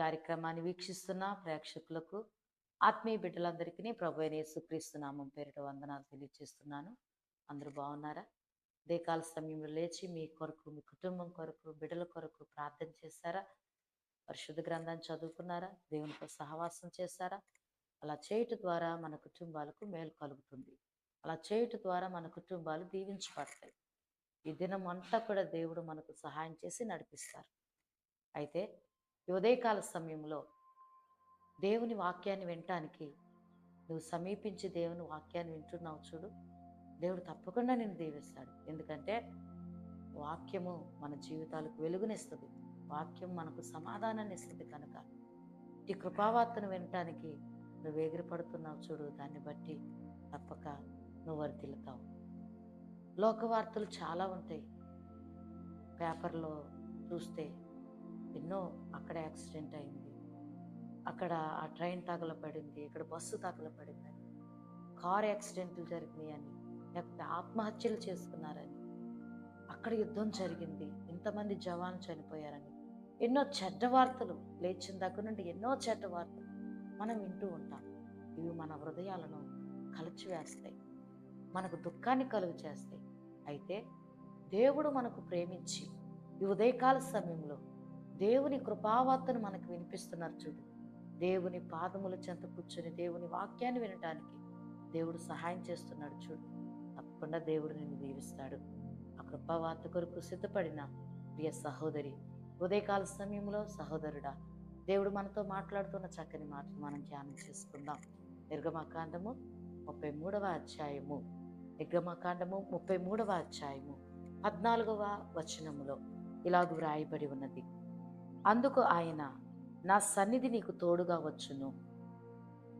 కార్యక్రమాన్ని వీక్షిస్తున్న ప్రేక్షకులకు ఆత్మీయ బిడ్డలందరికీ ప్రభు అయిన యేసుక్రీస్తు నామం పేరిట వందనాలు తెలియజేస్తున్నాను అందరూ బాగున్నారా? దేకాల సమయంలో లేచి మీ కొరకు మీ కుటుంబం కొరకు బిడ్డల కొరకు ప్రార్థన చేశారా పరిశుద్ధ గ్రంథాన్ని చదువుకున్నారా? దేవునితో సహవాసం చేశారా అలా చేయటం ద్వారా మన కుటుంబాలకు మేలు కలుగుతుంది. అలా చేయటం ద్వారా మన కుటుంబాలు దీవించబడతాయి. ఈ దినం అంతా కూడా దేవుడు మనకు సహాయం చేసి నడిపిస్తారు. అయితే ఉదయకాల సమయంలో దేవుని వాక్యాన్ని వినటానికి నువ్వు సమీపించి దేవుని వాక్యాన్ని వింటున్నావు చూడు. దేవుడు తప్పకుండా నేను దీవిస్తాడు. ఎందుకంటే వాక్యము మన జీవితాలకు వెలుగునిస్తుంది. వాక్యం మనకు సమాధానాన్ని ఇస్తుంది కనుక. ఈ కృపావార్తను వినటానికి నువ్వు ఎగిరిపడుతున్నావు చూడు. దాన్ని బట్టి తప్పక నువ్వు వర్తిల్లుతావు లోకవార్తలు చాలా ఉంటాయి. పేపర్లో చూస్తే ఎన్నో అక్కడ యాక్సిడెంట్ అయింది. అక్కడ ఆ ట్రైన్ తగలపడింది ఇక్కడ బస్సు తగలపడిందని కార్ యాక్సిడెంట్లు జరిగినాయి అని లేకపోతే ఆత్మహత్యలు చేసుకున్నారని. అక్కడ యుద్ధం జరిగింది ఇంతమంది జవాన్లు చనిపోయారని. ఎన్నో చెడ్డ వార్తలు లేచిన దగ్గర నుండి ఎన్నో చెడ్డ వార్తలు మనం వింటూ ఉంటాం. ఇవి మన హృదయాలను కలిచివేస్తాయి మనకు దుఃఖాన్ని కలుగు చేస్తాయి అయితే దేవుడు మనకు ప్రేమించి ఈ ఉదయకాల సమయంలో దేవుని కృపావార్తను మనకు వినిపిస్తున్నారు చూడు. దేవుని పాదముల చెంత కూర్చొని దేవుని వాక్యాన్ని వినటానికి దేవుడు సహాయం చేస్తున్నాడు చూడు. తప్పకుండా దేవుడు నిన్ను దీవిస్తాడు. ఆ కృపావార్త కొరకు సిద్ధపడిన ప్రియ సహోదరి ఉదయకాల సమయంలో సహోదరుడా దేవుడు మనతో మాట్లాడుతున్న చక్కని మాటలు మనం ధ్యానం చేసుకుందాం. నిర్గమకాండము ముప్పై మూడవ అధ్యాయము. నిర్గమకాండము ముప్పై మూడవ అధ్యాయము పద్నాలుగవ వచనములో ఇలాగు వ్రాయబడి ఉన్నది. అందుకు ఆయన నా సన్నిధి నీకు తోడుగా వచ్చును.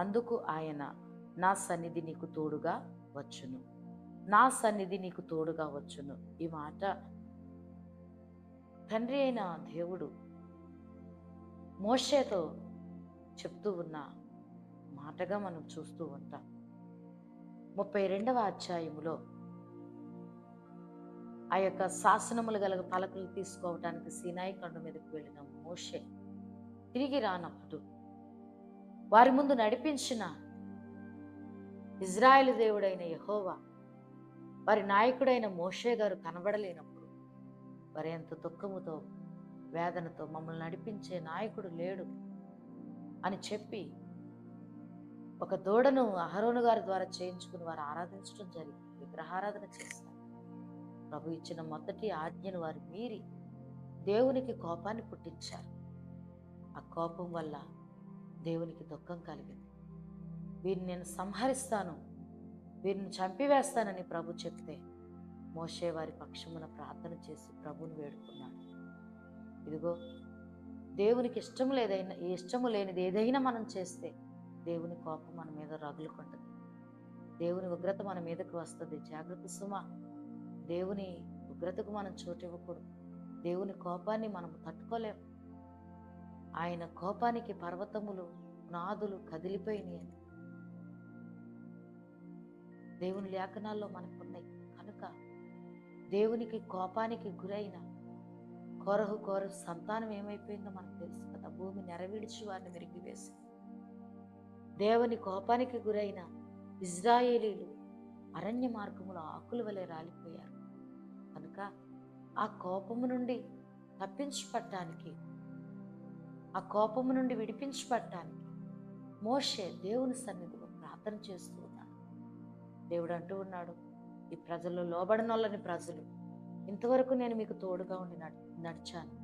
అందుకు ఆయన నా సన్నిధి నీకు తోడుగా వచ్చును. నా సన్నిధి నీకు తోడుగా వచ్చును. ఈ మాట తండ్రి అయిన దేవుడు మోషేతో చెప్తూ ఉన్న మాటగా మనం చూస్తూ ఉంటాం. ముప్పై రెండవ అధ్యాయములో ఆ యొక్క శాసనములు గల పలకలు తీసుకోవటానికి సీనాయి కొండ మీదకు వెళ్ళిన మోషే తిరిగి రానప్పుడు వారి ముందు నడిపించిన ఇజ్రాయెల్ దేవుడైన యహోవా వారి నాయకుడైన మోషే గారు కనబడలేనప్పుడు వారి ఎంత దుఃఖముతో వేదనతో మమ్మల్ని నడిపించే నాయకుడు లేడు అని చెప్పి ఒక దూడను అహరోను గారి ద్వారా చేయించుకుని వారు ఆరాధించడం జరిగింది విగ్రహారాధన చేస్తారు. ప్రభు ఇచ్చిన మొదటి ఆజ్ఞను వారు మీరి దేవునికి కోపాన్ని పుట్టించారు. ఆ కోపం వల్ల దేవునికి దుఃఖం కలిగింది. వీరిని నేను సంహరిస్తాను వీరిని చంపివేస్తానని ప్రభు చెప్తే మోషే వారి పక్షమున ప్రార్థన చేసి ప్రభుని వేడుకున్నాడు. ఇదిగో దేవునికి ఇష్టం లేదైనా ఇష్టము లేనిది ఏదైనా మనం చేస్తే దేవుని కోపం మన మీద రగులుకుంటుంది. దేవుని ఉగ్రత మన మీదకు వస్తుంది. జాగ్రత్త సుమా. దేవుని ఉగ్రతకు మనం చోటు ఇవ్వకూడదు. దేవుని కోపాన్ని మనం తట్టుకోలేం. ఆయన కోపానికి పర్వతములు నాదులు కదిలిపోయినాయి దేవుని లేఖనాల్లో మనకున్నాయి. కనుక దేవునికి కోపానికి గురైన కొరహు కోర సంతానం ఏమైపోయిందో మనకు తెలుసు కదా. భూమి నెరవేడిచి వారిని మెరిగివేసి దేవుని కోపానికి గురైన ఇజ్రాయేలీలు అరణ్య మార్గములో ఆకుల వలె రాలిపోయారు. కనుక ఆ కోపము నుండి తప్పించుపట్టడానికి ఆ కోపము నుండి విడిపించబట్టడానికి మోషే దేవుని సన్నిధిలో ప్రార్థన చేస్తూ ఉన్నాడు. దేవుడు అంటూ ఉన్నాడు ఈ ప్రజల్లో లోబడనొల్లని ప్రజలు. ఇంతవరకు నేను మీకు తోడుగా ఉండి నడిచాను.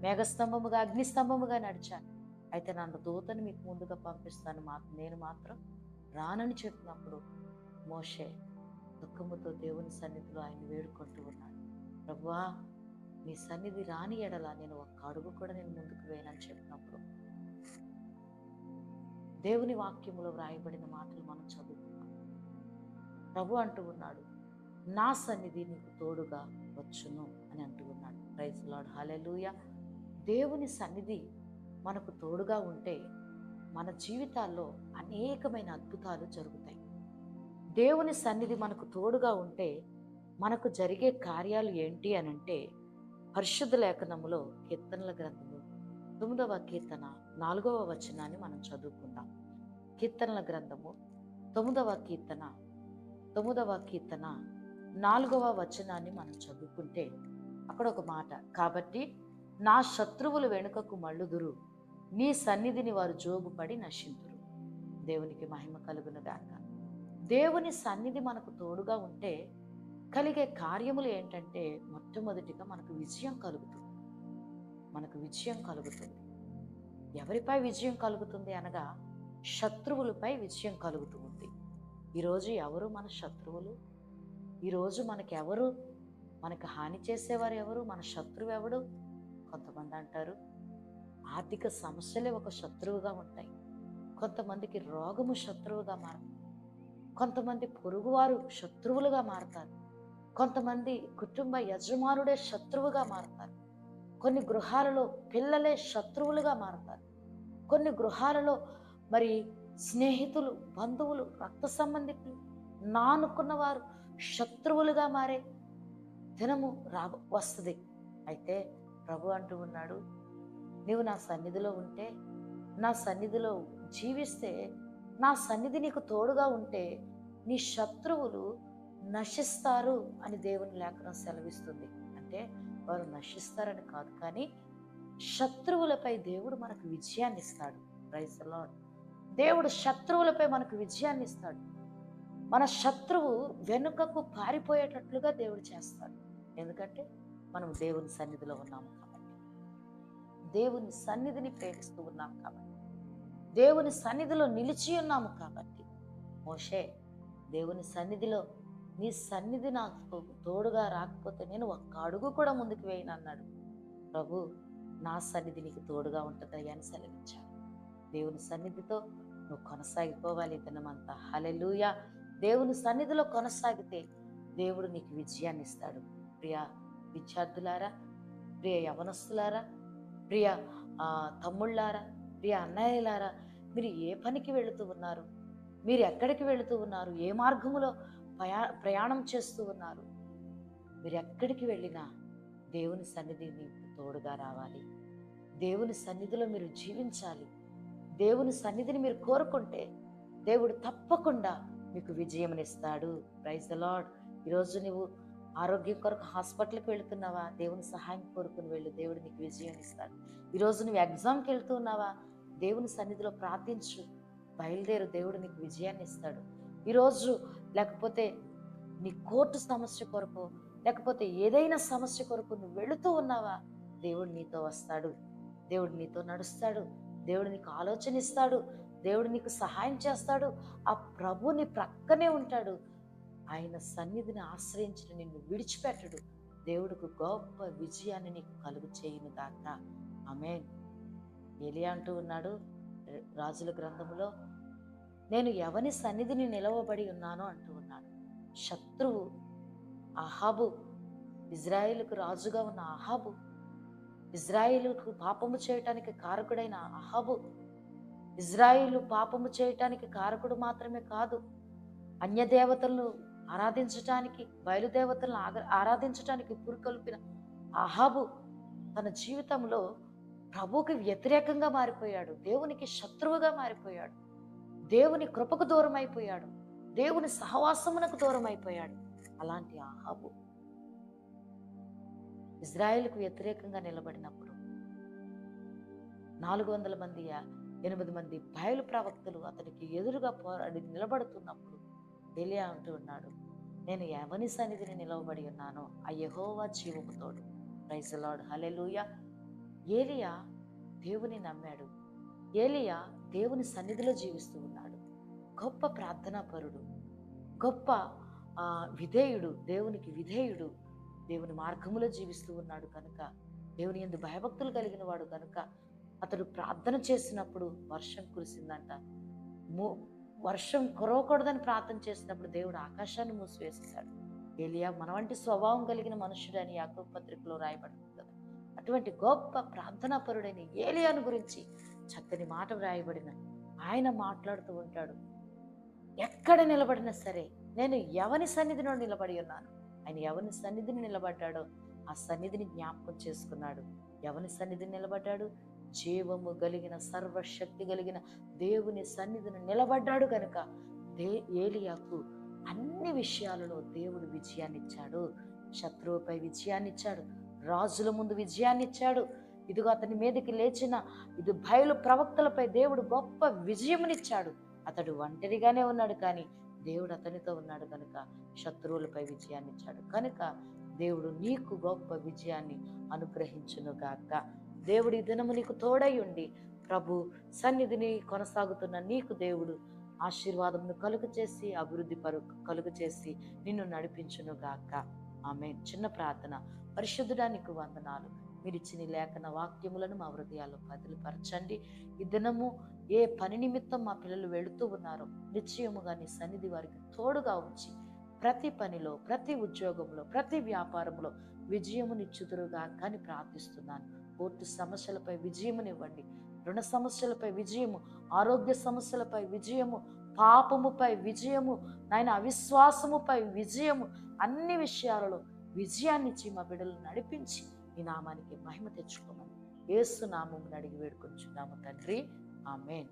మేఘస్తంభముగా అగ్నిస్తంభముగా నడిచాను. అయితే నన్ను దూతను మీకు ముందుగా పంపిస్తాను. మా నేను మాత్రం రానని చెప్పినప్పుడు మోషే దుఃఖముతో దేవుని సన్నిధిలో ఆయన వేడుకుంటూ ఉన్నాడు. ప్రభువా నీ సన్నిధి రాని ఎడల నేను ఒక్క అడుగు కూడా నేను ముందుకు వేయనని చెప్పినప్పుడు దేవుని వాక్యములో వ్రాయబడిన మాటలు మనం చదువుకున్నాం ప్రభు అంటూ ఉన్నాడు నా సన్నిధి నీకు తోడుగా వచ్చును అని అంటూ ఉన్నాడు. ప్రైజ్ లాడ్ హాలెలూయ దేవుని సన్నిధి మనకు తోడుగా ఉంటే మన జీవితాల్లో అనేకమైన అద్భుతాలు జరుగుతాయి. దేవుని సన్నిధి మనకు తోడుగా ఉంటే మనకు జరిగే కార్యాలు ఏంటి అని అంటే పరిశుద్ధ లేఖనములో కీర్తనల గ్రంథము. తొమ్మిదవ కీర్తన నాలుగవ వచనాన్ని మనం చదువుకుందాం. కీర్తనల గ్రంథము తొమ్మిదవ కీర్తన తొమ్మిదవ కీర్తన నాలుగవ వచనాన్ని మనం చదువుకుంటే అక్కడ ఒక మాట కాబట్టి నా శత్రువులు వెనుకకు మళ్ళుదురు నీ సన్నిధిని వారు జోగుపడి నశింతురు. దేవునికి మహిమ కలుగును గాక. దేవుని సన్నిధి మనకు తోడుగా ఉంటే కలిగే కార్యములు ఏంటంటే మొట్టమొదటిగా మనకు విజయం కలుగుతుంది. మనకు విజయం కలుగుతుంది. ఎవరిపై విజయం కలుగుతుంది అనగా శత్రువులపై విజయం కలుగుతూ ఉంది. ఈరోజు ఎవరు మన శత్రువులు? ఈరోజు మనకెవరు మనకు హాని చేసేవారు ఎవరు? మన శత్రువు ఎవడు? కొంతమంది అంటారు ఆర్థిక సమస్యలే ఒక శత్రువుగా ఉంటాయి. కొంతమందికి రోగము శత్రువుగా మారుతుంది కొంతమంది పొరుగువారు శత్రువులుగా మారతారు. కొంతమంది కుటుంబ యజమానుడే శత్రువుగా మారతారు. కొన్ని గృహాలలో పిల్లలే శత్రువులుగా మారతారు. కొన్ని గృహాలలో మరి స్నేహితులు బంధువులు రక్త సంబంధికులు నానుకున్న వారు శత్రువులుగా మారే దినము రా వస్తుంది. అయితే ప్రభు అంటూ ఉన్నాడు నీవు నా సన్నిధిలో ఉంటే నా సన్నిధిలో జీవిస్తే నా సన్నిధి నీకు తోడుగా ఉంటే నీ శత్రువులు నశిస్తారు అని దేవుని లేఖనం సెలవిస్తుంది. అంటే వారు నశిస్తారని కాదు కానీ శత్రువులపై దేవుడు మనకు విజయాన్ని ఇస్తాడు. రైతులో దేవుడు శత్రువులపై మనకు విజయాన్ని ఇస్తాడు. మన శత్రువు వెనుకకు పారిపోయేటట్లుగా దేవుడు చేస్తాడు. ఎందుకంటే మనం దేవుని సన్నిధిలో ఉన్నాము కాబట్టి. దేవుని సన్నిధిని ప్రేమిస్తూ ఉన్నాం కాబట్టి. దేవుని సన్నిధిలో నిలిచి ఉన్నాము కాబట్టి. మోషే దేవుని సన్నిధిలో నీ సన్నిధి నాకు తోడుగా రాకపోతే నేను ఒక్క అడుగు కూడా ముందుకు వేయను అన్నాడు. ప్రభు నా సన్నిధి నీకు తోడుగా ఉంటుందయ్యా అని సెలవిచ్చాడు దేవుని సన్నిధితో నువ్వు కొనసాగిపోవాలి దినమంతా. హలెలుయ దేవుని సన్నిధిలో కొనసాగితే దేవుడు నీకు విజయాన్ని ఇస్తాడు. ప్రియ విద్యార్థులారా ప్రియ యవనస్తులారా ప్రియ తమ్ముళ్ళారా ప్రియ అన్నయ్యలారా మీరు ఏ పనికి వెళుతూ ఉన్నారు? మీరు ఎక్కడికి వెళుతూ ఉన్నారు? ఏ మార్గములో ప్రయా ప్రయాణం చేస్తూ ఉన్నారు? మీరు ఎక్కడికి వెళ్ళినా దేవుని సన్నిధి మీకు తోడుగా రావాలి. దేవుని సన్నిధిలో మీరు జీవించాలి. దేవుని సన్నిధిని మీరు కోరుకుంటే దేవుడు తప్పకుండా మీకు విజయమునిస్తాడు. ప్రైజ్ ద లాడ్ ఈరోజు నువ్వు ఆరోగ్యం కొరకు హాస్పిటల్కి వెళుతున్నావా? దేవుని సహాయం కోరుకుని వెళ్ళు. దేవుడు నీకు విజయం ఇస్తాడు ఈరోజు నువ్వు ఎగ్జామ్కి వెళ్తూ ఉన్నావా? దేవుని సన్నిధిలో ప్రార్థించు. బయలుదేరు దేవుడు నీకు విజయాన్ని ఇస్తాడు. ఈరోజు లేకపోతే నీ కోర్టు సమస్య కొరకు లేకపోతే ఏదైనా సమస్య కొరకు నువ్వు వెళుతూ ఉన్నావా? దేవుడు నీతో వస్తాడు. దేవుడు నీతో నడుస్తాడు. దేవుడు నీకు ఆలోచన ఇస్తాడు. దేవుడు నీకు సహాయం చేస్తాడు. ఆ ప్రభు నీ ప్రక్కనే ఉంటాడు. ఆయన సన్నిధిని ఆశ్రయించిన నిన్ను విడిచిపెట్టడు. దేవుడికి గొప్ప విజయాన్ని నీకు కలుగు చేయును దాకా ఆమెన్. ఎలియా అంటూ ఉన్నాడు రాజుల గ్రంథంలో నేను ఎవని సన్నిధిని నిలవబడి ఉన్నానో అంటూ ఉన్నాడు. శత్రువు అహాబు ఇజ్రాయిల్కు రాజుగా ఉన్న అహాబు ఇజ్రాయిలుకు పాపము చేయటానికి కారకుడైన అహాబు ఇజ్రాయిలు పాపము చేయటానికి కారకుడు మాత్రమే కాదు అన్యదేవతలను ఆరాధించటానికి బయలుదేవతలను ఆగ- ఆరాధించటానికి పురుకొల్పిన అహాబు తన జీవితంలో ప్రభువుకి వ్యతిరేకంగా మారిపోయాడు. దేవునికి శత్రువుగా మారిపోయాడు. దేవుని కృపకు దూరం అయిపోయాడు దేవుని సహవాసమునకు దూరం అయిపోయాడు అలాంటి ఆహాబు ఇజ్రాయెల్కు వ్యతిరేకంగా నిలబడినప్పుడు నాలుగు వందల మంది ఎనిమిది మంది బయలు ప్రవక్తలు అతనికి ఎదురుగా పోరాడి నిలబడుతున్నప్పుడు తెలియ అంటూ ఉన్నాడు నేను ఎవని సన్నిధిని నిలవబడి ఉన్నానో. ఆ యహోవా జీవముతోడు ప్రైజ్ లార్డ్. హలెలూయ ఏలియా దేవుని నమ్మాడు. ఏలియా దేవుని సన్నిధిలో జీవిస్తూ ఉన్నాడు. గొప్ప ప్రార్థనాపరుడు గొప్ప విధేయుడు దేవునికి విధేయుడు దేవుని మార్గములో జీవిస్తూ ఉన్నాడు కనుక దేవుని ఎందు భయభక్తులు కలిగిన వాడు కనుక అతడు ప్రార్థన చేసినప్పుడు వర్షం కురిసిందంట. మూ- వర్షం కురవకూడదని ప్రార్థన చేసినప్పుడు దేవుడు ఆకాశాన్ని మూసివేసేశాడు. ఏలియా మన వంటి స్వభావం కలిగిన మనుషుడు అని యాకోబు పత్రికలో రాయబడింది. అటువంటి గొప్ప ప్రార్థనాపరుడైన ఏలియాను గురించి చక్కని మాట వ్రాయబడిన ఆయన మాట్లాడుతూ ఉంటాడు. ఎక్కడ నిలబడినా సరే నేను ఎవని సన్నిధిలో నిలబడి ఉన్నాను? ఆయన ఎవరిని సన్నిధిని నిలబడ్డాడో ఆ సన్నిధిని జ్ఞాపకం చేసుకున్నాడు. ఎవని సన్నిధిని నిలబడ్డాడు? జీవము కలిగిన సర్వశక్తి కలిగిన దేవుని సన్నిధిని నిలబడ్డాడు కనుక దే ఏలియాకు అన్ని విషయాలలో దేవుడు విజయాన్నిచ్చాడు. శత్రువుపై విజయాన్నిచ్చాడు. రాజుల ముందు విజయాన్ని ఇచ్చాడు ఇదిగో అతని మీదకి లేచిన ఇది బయలు ప్రవక్తలపై దేవుడు గొప్ప విజయమునిచ్చాడు. అతడు ఒంటరిగానే ఉన్నాడు కానీ దేవుడు అతనితో ఉన్నాడు కనుక శత్రువులపై విజయాన్ని ఇచ్చాడు కనుక దేవుడు నీకు గొప్ప విజయాన్ని అనుగ్రహించును గాక. దేవుడు ఈ దినము నీకు తోడై ఉండి ప్రభు సన్నిధిని కొనసాగుతున్న నీకు దేవుడు ఆశీర్వాదమును కలుగు చేసి అభివృద్ధి పరు కలుగు చేసి నిన్ను నడిపించును గాక. ఆమె చిన్న ప్రార్థన. పరిశుద్ధడానికి వందనాలు. మీరు ఇచ్చిన లేఖన వాక్యములను మా హృదయాల్లో కదిలిపరచండి ఈ దినము ఏ పని నిమిత్తం మా పిల్లలు వెళుతూ ఉన్నారో నిశ్చయముగా నీ సన్నిధి వారికి తోడుగా ఉంచి ప్రతి పనిలో ప్రతి ఉద్యోగంలో ప్రతి వ్యాపారంలో విజయమునిచ్చుదురుగా కానీ ప్రార్థిస్తున్నాను. కోర్టు సమస్యలపై విజయమునివ్వండి. రుణ సమస్యలపై విజయము ఆరోగ్య సమస్యలపై విజయము పాపముపై విజయము నాయన అవిశ్వాసముపై విజయము అన్ని విషయాలలో విజయాన్ని మా బిడ్డలు నడిపించి ఈ నామానికి మహిమ తెచ్చుకోమని ఏసునామం అడిగి వేడుకొచ్చున్నాము తండ్రి. ఆమెన్.